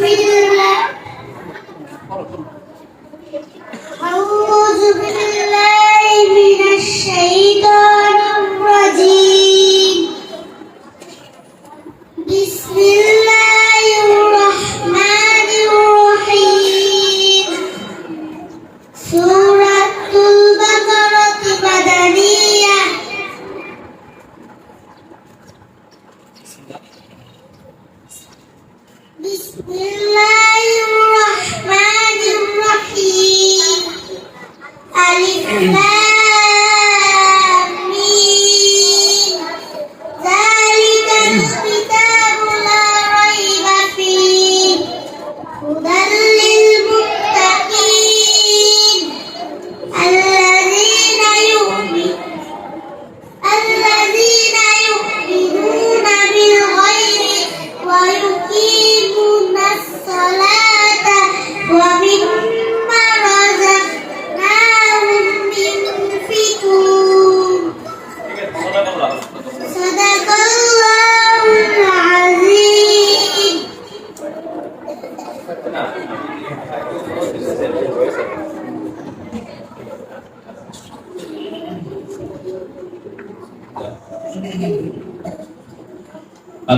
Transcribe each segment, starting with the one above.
breathe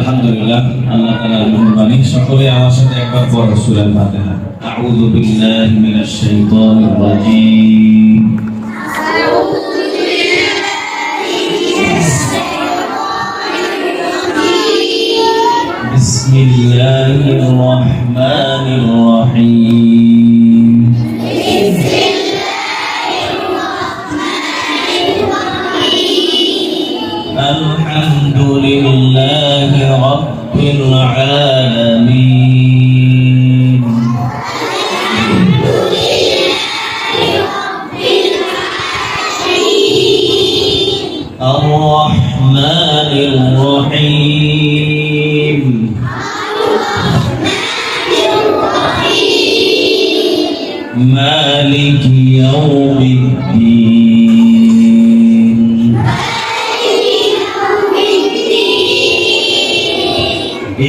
আলহামদুলিল্লাহ আল্লাহ তাআলার মেহেরবানি সকলে আমার সাথে একবার পড়ো সূরা ফাতিহা আউযু বিল্লাহি মিনাশ শাইতানির রাজীম بسم الله الرحمن الرحيم الحمد لله رب العالمين. الرحمن الرحيم. مالك يوم الدين.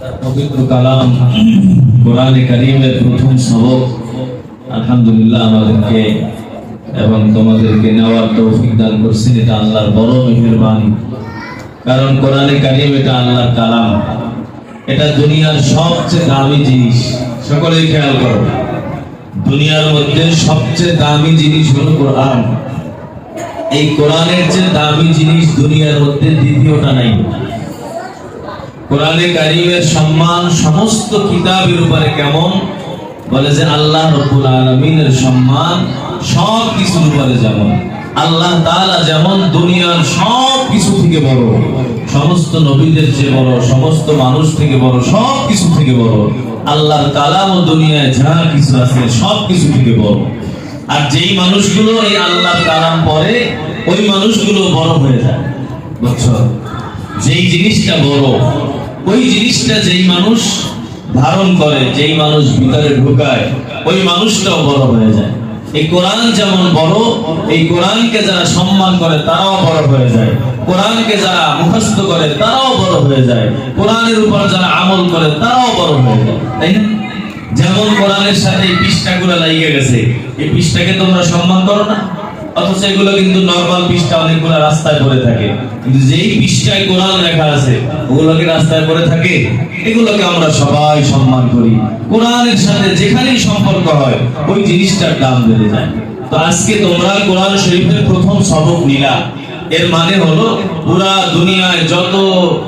তার পবিত্র কালাম কোরআনে কারীমের প্রথম সবক। আলহামদুলিল্লাহ আমাদেরকে এবং তোমাদেরকে নেওয়ার তৌফিক দান করছেন, এটা আল্লাহর বড় মেহেরবানি। কারণ কোরআনে কারীম এটা আল্লাহর কালাম। এটা দুনিয়ার সবচেয়ে দামি জিনিস। সকলেই খেয়াল করো। দুনিয়ার মধ্যে সবচেয়ে দামি জিনিস হলো কোরআন। এই কোরআনের যে দামি জিনিস দুনিয়ার মধ্যে দ্বিতীয়টা নাই। কোরআনে কারিমের সম্মান সমস্ত কিতাবের উপরে কেমন? বলে যে আল্লাহ রব্বুল আলমিনের সম্মান সব কিছুর উপরে যেমন। আল্লাহ তাআলা যেমন দুনিয়ার সব কিছু থেকে বড়, সমস্ত নবীদের চেয়ে বড়, সমস্ত মানুষ থেকে বড় সব কিছু থেকে বড়। আল্লাহর কালাম ও দুনিয়ায় যা কিছু আছে সব কিছু থেকে বড়। আর যেই মানুষগুলো এই আল্লাহর কালাম পড়ে, ওই মানুষগুলো বড় হয়ে যায়। বুঝছ? যেই জিনিসটা বড় ওই জিনিসটা যেই মানুষ ধারণ করে, যেই মানুষ ভিতরে ঢুকায়, ওই মানুষটাও বড় হয়ে যায়। এই কোরআন যেমন বড়, এই কোরআনকে যারা সম্মান করে, তারাও বড় হয়ে যায়। কোরআনকে যারা মুখস্থ করে, তারাও বড় হয়ে যায়। কোরআনের উপর যারা আমল করে, তারাও বড় হয়ে যায়। তাই না? যেমন কোরআনের সাথে এই পৃষ্ঠাগুলো লাগিয়ে গেছে, এই পৃষ্ঠাকে তোমরা সম্মান করো না? অথচ এগুলো কিন্তু নর্মাল পৃষ্ঠা রাস্তায় পড়ে থাকে। কিন্তু যেই পৃষ্ঠায় কোরআন লেখা আছে ওগুলোকে রাস্তায় পড়ে থাকে? এগুলোকে আমরা সবাই সম্মান করি। কোরআনের সাথে যেখানেই সম্পর্ক হয়, ওই জিনিসটার দাম বেড়ে যায়। তো আজকে তোমরা কোরআন শরীফের প্রথম সবক নিলা। এর মানে হলো, পুরা দুনিয়ায় যত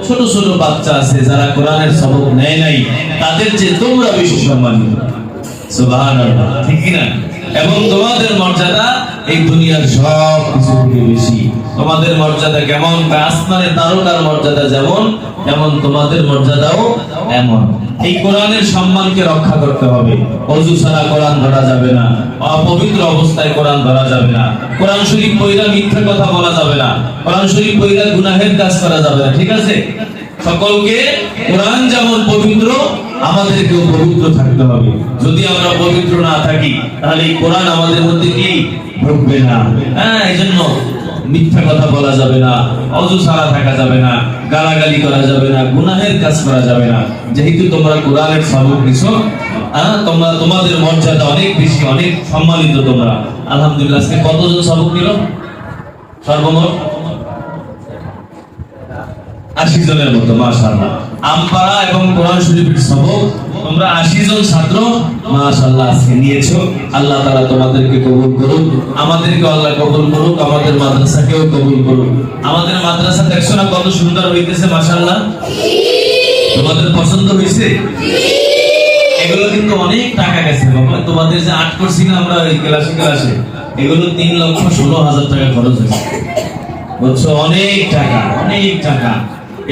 ছোট ছোট বাচ্চা আছে, যারা কোরআনের সবক নেয় নাই, তাদের চেয়ে তোমরা বেশি সম্মানিত। ঠিক কি না এবং তোমাদের মর্যাদা এই দুনিয়ার সব কিছু থেকে বেশি। তোমাদের মর্যাদা কেমন? বা আসমানের তারকার মর্যাদা যেমন, তেমন তোমাদের মর্যাদাও এমন। এই কোরআনের সম্মানকে রক্ষা করতে হবে। অজু ছাড়া কোরআন ধরা যাবে না। অপবিত্র অবস্থায় কোরআন ধরা যাবে না। কোরআন শরীফ পইরা মিথ্যা কথা বলা যাবে না। কোরআন শরীফ পইরা গুনাহের কাজ করা যাবে না। ঠিক আছে? সকলকে কোরআন যেমন পবিত্র, আমাদেরকেও পবিত্র থাকতে হবে। যদি আমরা পবিত্র না থাকি, তাহলে এই কোরআন আমাদের মধ্যে কি? ঢুকবে না। হ্যাঁ এই জন্য মিথ্যা কথা বলা যাবে না, অজু ছাড়া থাকা যাবে না, গালাগালি করা যাবে না, গুনাহের কাজ করা যাবে না। যেহেতু তোমরা কোরআনের সবক নিছো হ্যাঁ তোমরা, তোমাদের মর্যাদা অনেক বেশি, অনেক সম্মানিত তোমরা। আলহামদুলিল্লাহ, আজকে কতজন সবক নিল? সর্বমোট আশি জনের মতো, মাশাআল্লাহ। আমপাড়া এবং কোরআন শরীফের সবক। তোমরা আশি জন ছাত্র, মাশাআল্লাহ আজকে নিয়েছো। আল্লাহ তাআলা তোমাদেরকে কবুল করুক, আমাদেরকে আল্লাহ কবুল করুক, আমাদের মাদ্রাসাকেও কবুল করুক। আমাদের মাদ্রাসা, দেখছ না কত সুন্দর হইতেছে, মাশাআল্লাহ? তোমাদের পছন্দ হয়েছে এগুলো কিন্তু অনেক টাকা গেছে তোমাদের যে আট করছি না আমরা এই ক্লাসে ক্লাসে, এগুলো তিন লক্ষ ষোলো হাজার টাকা খরচ হয়েছে। বুঝছ? অনেক টাকা অনেক টাকা।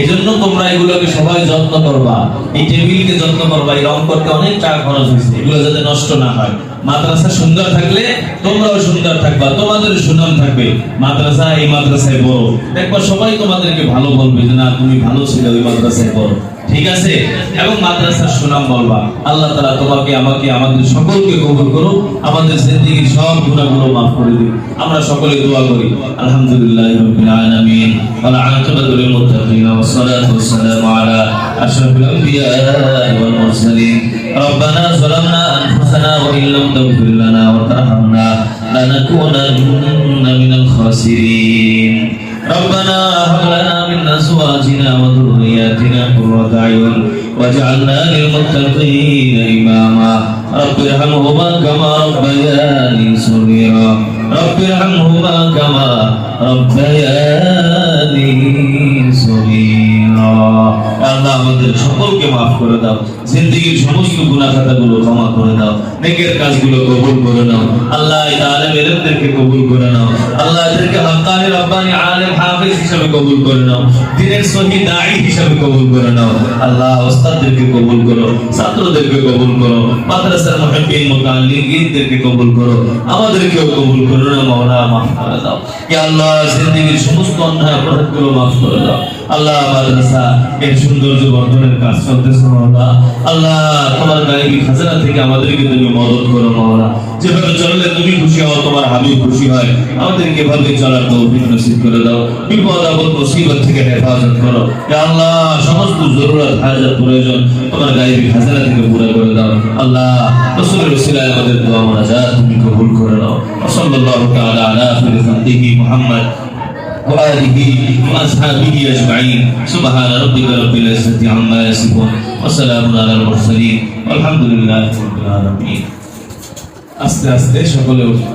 এজন্য তোমরা এগুলোকে সবাই যত্ন করবা। এই টেবিলকে যত্ন করবা, এই রং করতে অনেক টাকা খরচ হয়েছে, এগুলো যাতে নষ্ট না হয়। মাদ্রাসা সুন্দর থাকলে তোমরাও সুন্দর থাকবা তোমাদের সুনাম থাকবে। মাদ্রাসা এই মাদ্রাসায় বড়। একবার সবাই তোমাদেরকে ভালো বলবে যে, না, তুমি ভালো ছিল ওই মাদ্রাসায় বড় ঠিক আছে এবং মাদ্রাসার সুনাম বলবা আল্লাহ তাআলা তোমাকে আমাকে আমাদের সকলকে কবুল করো আমাদের জিন্দেগীর সব গুনাহগুলো মাফ করে দিন আমরা সকলে দোয়া করি আলহামদুলিল্লাহি রাব্বিল আলামিন ওয়াল আকিবাতু লিল মুত্তাকিন ওয়াস সালাতু ওয়াস সালামু আলা আশরাফিল আমবিয়া ওয়াল মুরসালিন ربنا ظلمنا أنفسنا وإن لم تغفر لنا وترحمنا لنكونن من الخاسرين ربنا هب لنا من أزواجنا وذرياتنا قرة أعين واجعلنا للمتقين إماما. رب ارحمهما كما ربياني صغيرا. رب ارحمهما كما ربياني صغيرا. আল্লাহ আমাদের সকলকে মাফ করে দাও। জিন্দগির সমস্ত গুনাহ খাতাগুলো ক্ষমা করে দাও। নেকের কাজগুলো কবুল করে নাও। আল্লাহ আলেম এলেমদেরকে কবুল করে নাও। আল্লাহ এদেরকে হাক্কানি রব্বানি আলেম হাফেজ হিসাবে কবুল করে নাও। দিনের সহি দাঈ হিসাবে কবুল করে নাও। আল্লাহ ওস্তাদদেরকে কবুল করো, ছাত্রদেরকে কবুল করো, মাদ্রাসার মুহিব্বিন মুতাআল্লিমদেরকে কবুল করো। আমাদেরকেও কবুল করো না মাওলা মাফ করে দাও। ইয়া আল্লাহ, জিন্দগির সমস্ত অন্যায় অপরাধগুলো মাফ করে দাও। আল্লাহ মাদ্রাসা এর সৌন্দর্য বর্ধনের কাজ চলতেছে মাওলা আল্লাহ তোমার গায়েবী খাজানা থেকে আমাদেরকে তুমি মদত করো মাওলা যেভাবে চললে তুমি খুশি হও, তোমার হাবিব খুশি হয়। আমাদেরকে ভাবে চলার তৌফিক নসিব করে দাও। বিপদ, আপদ, মুসিবত থেকে হেফাজত করো। আল্লাহ, সমস্ত জরুরত হাজাত প্রয়োজন তোমার গায়েবী খাজানা থেকে পুরো করে দাও। আল্লাহ, রাসূলের ওসিলায় আমাদের দোয়া মোনাজাত তুমি কবুল করে নাও। সাল্লাল্লাহু তাআলা আলা আখিরি খালকিহি মুহাম্মদ। وآله وأصحابه أجمعين سبحان ربك رب العزة عما يصفون وسلام على المرسلين والحمد لله رب العالمين আস্তে আস্তে সকলে উঠুন।